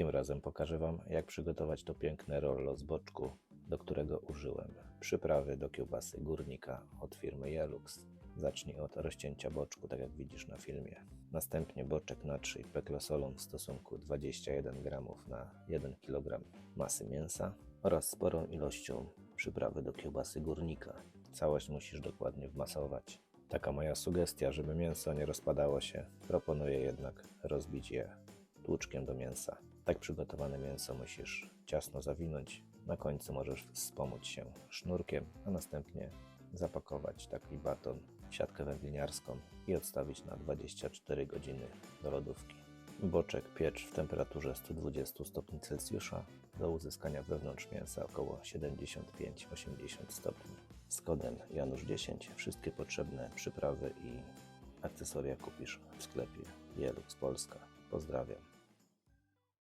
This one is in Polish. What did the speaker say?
Tym razem pokażę Wam, jak przygotować to piękne rollo z boczku, do którego użyłem przyprawy do kiełbasy górnika od firmy Jelux. Zacznij od rozcięcia boczku, tak jak widzisz na filmie. Następnie boczek natrzyj peklosolą w stosunku 21 g na 1 kg masy mięsa oraz sporą ilością przyprawy do kiełbasy górnika. Całość musisz dokładnie wmasować. Taka moja sugestia, żeby mięso nie rozpadało się, proponuję jednak rozbić je tłuczkiem do mięsa. Tak przygotowane mięso musisz ciasno zawinąć. Na końcu możesz wspomóc się sznurkiem, a następnie zapakować taki baton w siatkę wędliniarską i odstawić na 24 godziny do lodówki. Boczek piecz w temperaturze 120 stopni Celsjusza do uzyskania wewnątrz mięsa około 75-80 stopni. Z kodem Janusz 10 wszystkie potrzebne przyprawy i akcesoria kupisz w sklepie Jelux Polska. Pozdrawiam.